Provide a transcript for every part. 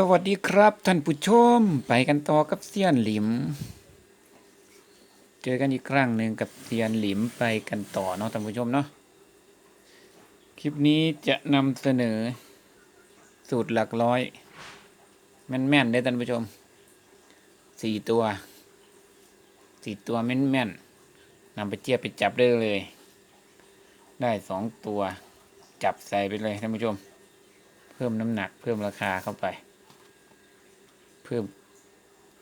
สวัสดีครับท่านผู้ชม ไปกันต่อกับเซียนหลิม เจอกันอีกครั้งหนึ่งกับเซียนหลิมไปกันต่อเนาะท่านผู้ชมเนาะคลิปนี้จะนำเสนอ สูตรหลักร้อย แม่นๆได้ท่านผู้ชมสี่ตัวสี่ตัวแม่นๆนำไปเทียบไปจับได้เลย ได้สองตัวจับใส่ไปเลยท่านผู้ชม เพิ่มน้ำหนักเพิ่มราคาเข้าไป เพิ่ม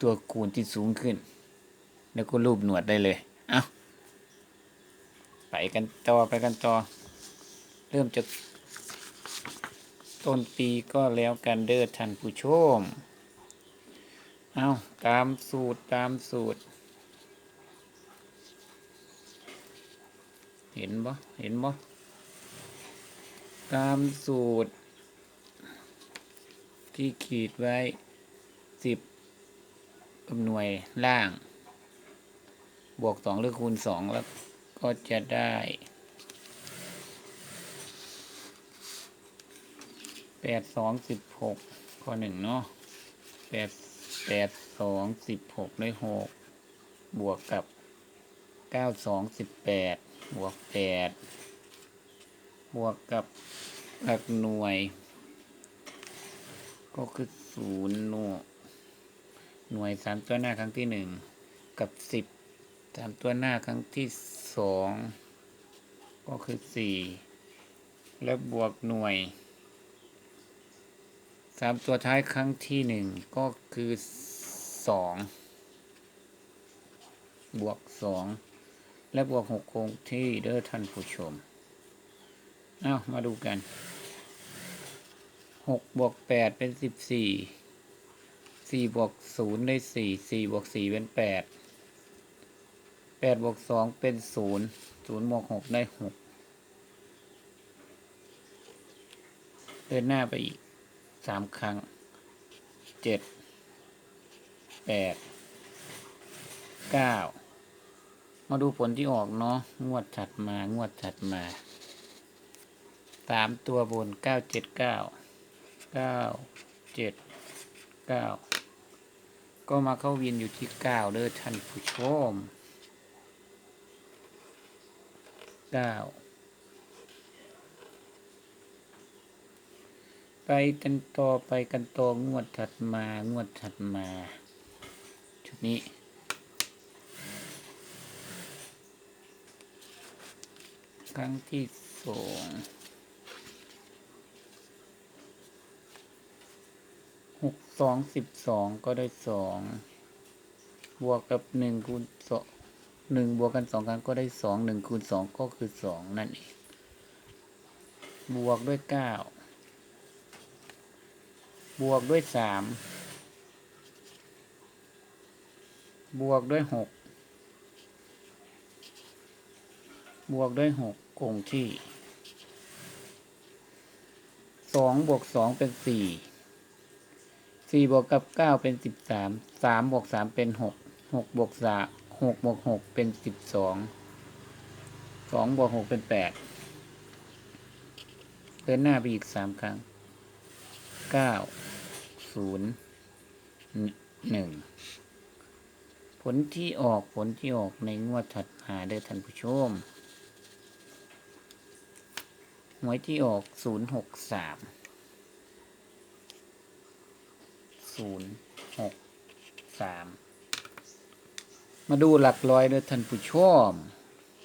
ตัวคูณที่สูงขึ้น แล้วก็รูปหนวดได้เลย เอาไปกันต่อไปกันต่อ เริ่มจากต้นปีก็แล้วกันเด้อท่านผู้ชม เอาตามสูตรตามสูตร เห็นบ่เห็นบ่ตามสูตร ที่ขีดไว้ สิบหน่วยล่าง บวกสองหรือคูณสองแล้วก็จะได้แปดสองสิบหกข้อหนึ่งเนาะแปดแปดสองสิบหกด้หกบวกกับเก้าสองสิบแปดบวกแปดบวกกับหลักหน่วย ก็คือศูนย์หน่วย หน่วยสามตัวหน้าครั้งที่หนึ่งกับสิบสามตัวหน้าครั้งที่สองก็คือสี่และบวกหน่วยสามตัวท้ายครั้งที่หนึ่งก็คือสองบวกสองและบวกหกคงที่เด้อท่านผู้ชมเอามาดูกันหกบวกแปดเป็นสิบสี่ สี่บวกศูนย์ได้สี่สี่บวกสี่เป็นแปดแปดบวกสองเป็นศูนย์ศูนย์บวกหกได้หกเดินหน้าไปอีกสามครั้งเจ็ดแปดเก้ามาดูผลที่ออกเนาะงวดถัดมางวดถัดมาสามตัวบนเก้าเจ็ดเก้าเก้าเจ็ดเก้า ก็มาเข้าวินอยู่ที่เก้าเด้อท่านผู้ชมเก้าไปกันต่อไปกันต่องวดถัดมางวดถัดมาชุดนี้ครั้งที่สอง หก สองสิบสองก็ได้สองบวกกับหนึ่งคูณสองหนึ่งบวกกันสองครั้งก็ได้สองหนึ่งคูณสองก็คือสองนั่นเองบวกด้วยเก้าบวกด้วยสามบวกด้วยหกบวกด้วยหกคงที่สองบวกสองเป็นสี่ สี่บวกกับเก้าเป็นสิบสามสามบวกสามเป็นหกหกบวกสามหกบวกหกเป็นสิบสองสองบวกหกเป็นแปดเดินหน้าไปอีกสามครั้งเก้าศูนย์หนึ่งผลที่ออกผลที่ออกในงวดถัดมาเด้อท่านผู้ชมหวยที่ออกศูนย์หกสาม ศูนย์หกสามมาดูหลักร้อยเด้อท่านผู้ชม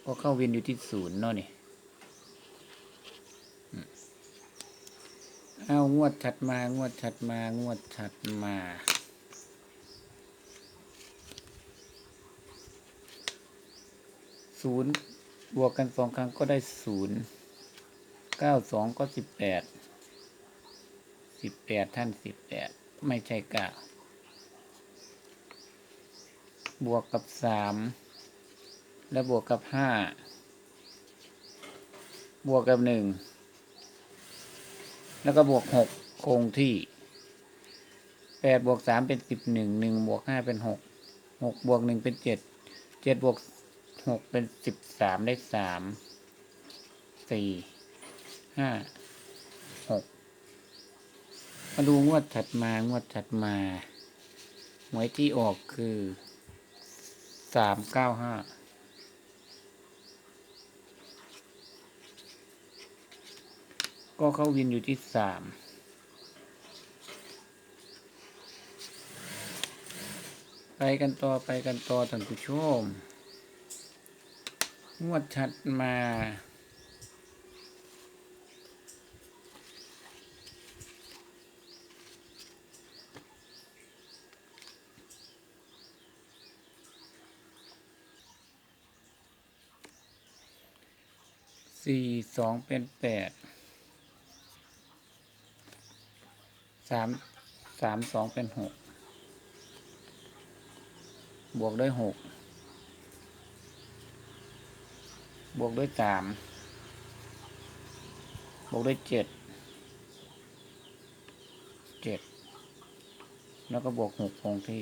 ก็เข้าเวียนอยู่ที่ศูนย์เนาะนี่เอางวดถัดมางวดถัดมางวดถัดมาศูนย์บวกกันสองครั้งก็ได้ศูนย์เก้าสองก็สิบแปดสิบแปดท่านสิบแปด ไม่ใช่เก้าบวกกับสามและบวกกับห้าบวกกับหนึ่งแล้วก็บวกหกคงที่แปดบวกสามเป็นสิบหนึ่งหนึ่งบวกห้าเป็นหกหกบวกหนึ่งเป็นเจ็ดเจ็ดบวกหกเป็นสิบสามได้สามสี่ห้า มาดูงวดถัดมางวดถัดมาหวยที่ออกคือสามเก้าห้าก็เข้าวินอยู่ที่สามไปกันต่อไปกันต่อท่านผู้ชมงวดถัดมา สี่สองเป็นแปดสามสามสองเป็นหกบวกด้วยหกบวกด้วยสามบวกด้วยเจ็ดเจ็ดแล้วก็บวกหกคงที่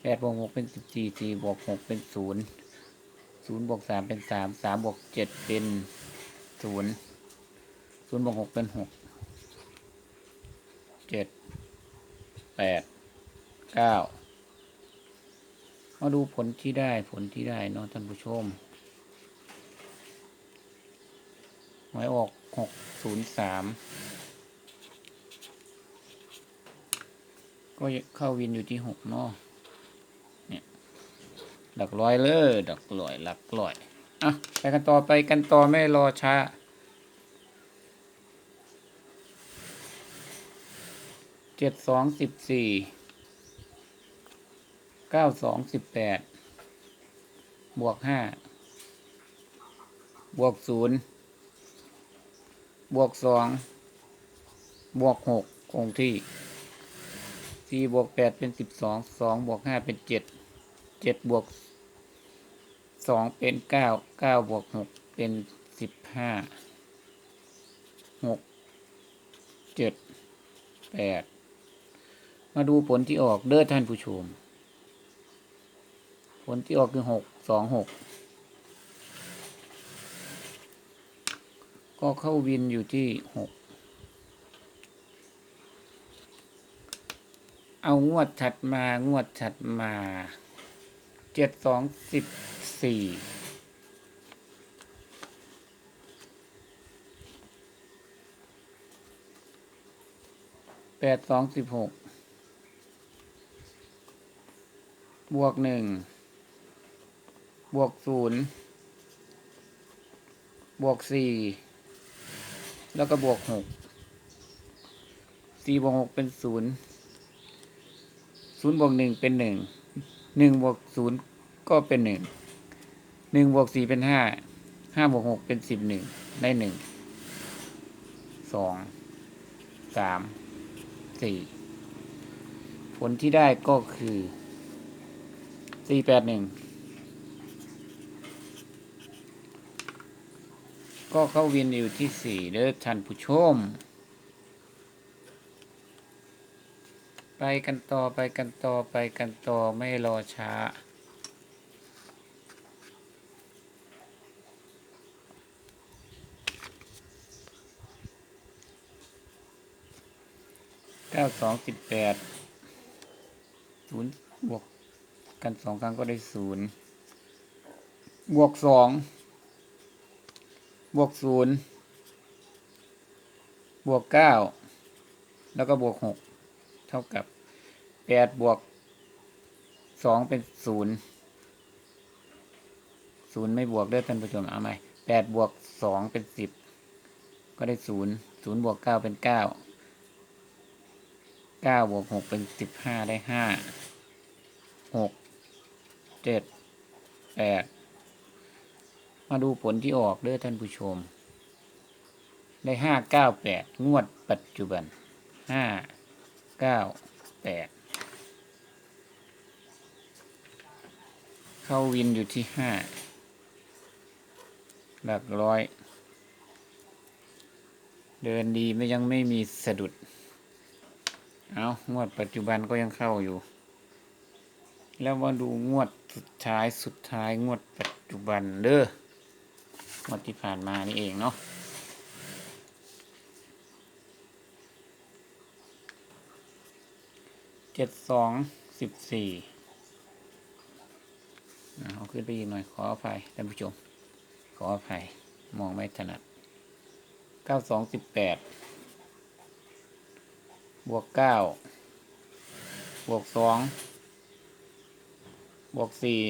แปดบวกหกเป็นสิบสี่สี่บวกหกเป็นศูนย์ ศูนย์บวกสามเป็นสามสามบวกเจ็ดเป็นศูนย์ศูนย์บวกหกเป็นหกเจ็ดแปดเก้ามาดูผลที่ได้ผลที่ได้เนาะท่านผู้ชมหวยออกหกศูนย์สามก็เข้าวินอยู่ที่หกเนาะ หลักร้อยเลยหลักร้อยหลักร้อยอะไปกันต่อไปกันต่อไม่รอช้าเจ็ดสองสิบสี่เก้าสองสิบแปดบวกห้าบวกศูนย์บวกสองบวกหกคงที่สี่บวกแปดเป็นสิบสองสองบวกห้าเป็นเจ็ด เจ็ดบวกสองเป็นเก้าเก้าบวกหกเป็นสิบห้าหกเจ็ดแปดมาดูผลที่ออกเด้อท่านผู้ชม ผลที่ออกคือหกสองหกก็เข้าวินอยู่ที่หกเอางวดถัดมางวดถัดมา เจ็ดสองสิบสี่แปดสองสิบหกบวกหนึ่งบวกศูนย์บวกสี่แล้วก็บวกหกสี่บวกหกเป็นศูนย์ศูนย์บวกหนึ่งเป็นหนึ่ง หนึ่งบวกศูนย์ก็เป็นหนึ่งหนึ่งบวกสี่เป็นห้าห้าบวกหกเป็นสิบหนึ่งได้หนึ่งสองสามสี่ผลที่ได้ก็คือสี่แปดหนึ่งก็เข้าวินอยู่ที่สี่เด้อท่านผู้ชม ไป กันต่อไปกันต่อไปกันต่อไม่รอช้า เก้าสองสิบแปดศูนย์บวกกันสองครั้งก็ได้ศูนย์บวกสองบวกศูนย์บวกเก้าแล้วก็บวกหกเท่ากับ แปดบวกสองเป็นศูนย์ศูนย์ไม่บวกด้อท่านผู้ชมเอาไหมแปดบวกสองเป็นสิบก็ได้ศูนย์ศูนย์บวกเก้าเป็นเก้าเก้าบวกหกเป็นสิบห้าได้ห้าหกเจ็ดแปดมาดูผลที่ออกเด้อท่านผู้ชม ได้ห้าเก้าแปดงวดปัจจุบันห้าเก้าแปด เข้าวินอยู่ที่ห้าหลักร้อย เดินดีไม่ยังไม่มีสะดุด เอางวดปัจจุบันก็ยังเข้าอยู่ แล้วมาดูงวดสุดท้ายสุดท้ายงวดปัจจุบันเด้องวดที่ผ่านมานี่เองเนาะเจ็ดสองสิบสี่ ขึ้นไปอีกหน่อยขออภัยท่านผู้ชม ขออภัยมองไม่ถนัดเก้าสองสิบแปดบวกเก้าบวกสองบวกสี่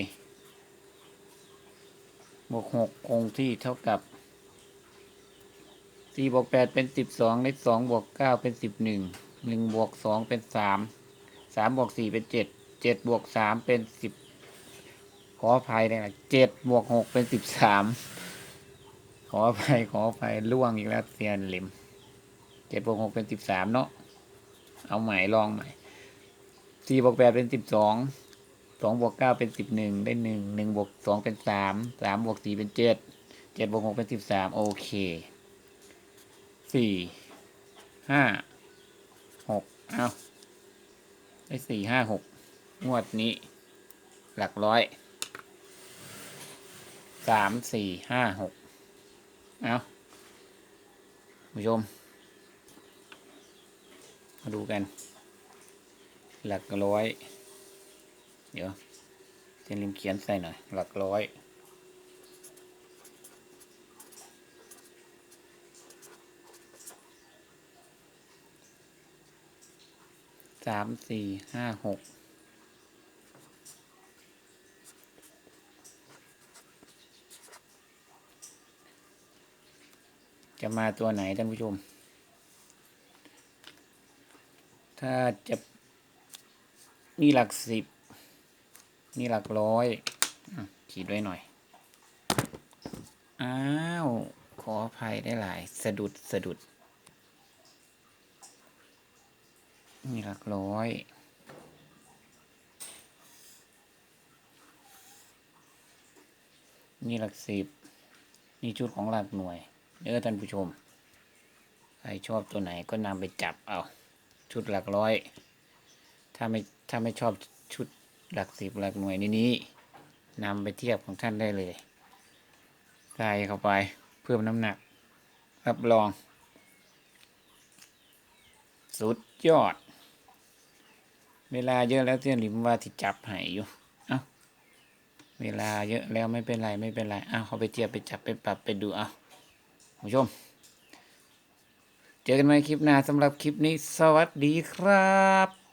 บวกหกคงที่เท่ากับสี่บวกแปดเป็นสิบสองเลขสองบวกเก้าเป็นสิบหนึ่งหนึ่งบวกสองเป็นสามสามบวกสี่เป็นเจ็ดเจ็ดบวกสามเป็นสิบ ขออภัยเลยนะเจ็ดบวกหกเป็นสิบสามขออภัยขออภัยล่วงอีกแล้วเซียนเหลิมเจ็ดบวกหกเป็นสิบสามเนาะเอาใหม่ลองใหม่สี่บวกแปดเป็นสิบสองสองบวกเก้าเป็นสิบหนึ่งได้หนึ่งหนึ่งบวกสองเป็นสามสามบวกสี่เป็นเจ็ดเจ็ดบวกหกเป็นสิบสามโอเคสี่ห้าหกเอาได้สี่ห้าหกงวดนี้ หลักร้อย สามสี่ห้าหกเอาผู้ชม มาดูกัน หลักร้อย เดี๋ยวเจนลิมเขียนใส่หน่อย หลักร้อยสามสี่ห้าหก จะมาตัวไหนท่านผู้ชม ถ้าจะนี่หลักสิบ นี่หลักร้อยขีดไว้หน่อย อ้าว ขออภัยได้หลาย สะดุดสะดุด นี่หลักร้อยนี่หลักสิบนี่ชุดของหลักหน่วย เด้อท่านผู้ชม ใครชอบตัวไหนก็นำไปจับเอาชุดหลักร้อย ถ้าไม่ถ้าไม่ชอบชุดหลักสิบหลักหน่วยนี้นี้นำไปเทียบของท่านได้เลยใส่เข้าไปเพิ่มน้ำหนัก รับรอง สุดยอด เวลาเยอะแล้วเตี้ยนหลิมว่าที่จับหายอยู่ เอ้า เวลาเยอะแล้วไม่เป็นไรไม่เป็นไร เอาเขาไปเทียบไปจับไปปรับไปดูเอ้า ผู้ชม เจอกันใหม่คลิปหน้าสำหรับคลิปนี้ สวัสดีครับ